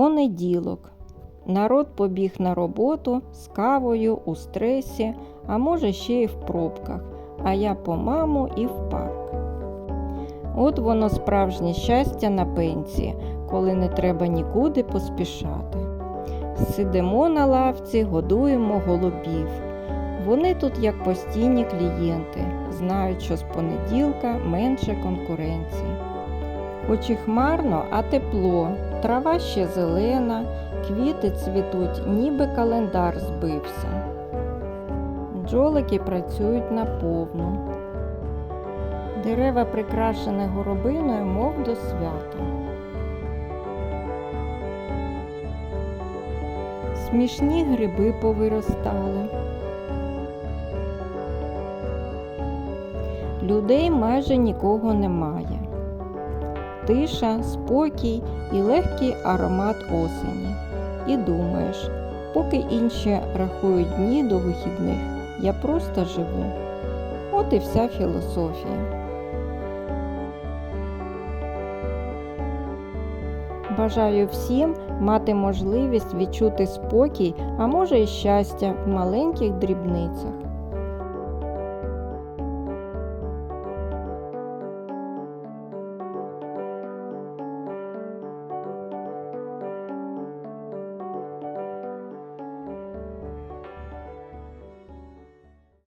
Понеділок. Народ побіг на роботу з кавою у стресі, а може ще й в пробках, а я по маму і в парк. От воно справжнє щастя на пенсії, коли не треба нікуди поспішати. Сидимо на лавці, годуємо голубів. Вони тут як постійні клієнти, знають, що з понеділка менше конкуренції. Хоч і хмарно, а тепло, трава ще зелена, квіти цвітуть, ніби календар збився. Бджолики працюють наповну. Дерева прикрашені горобиною, мов до свята. Смішні гриби повиростали. Людей майже нікого немає. Тиша, спокій і легкий аромат осені. І думаєш, поки інші рахують дні до вихідних, я просто живу. От і вся філософія. Бажаю всім мати можливість відчути спокій, а може й щастя в маленьких дрібницях.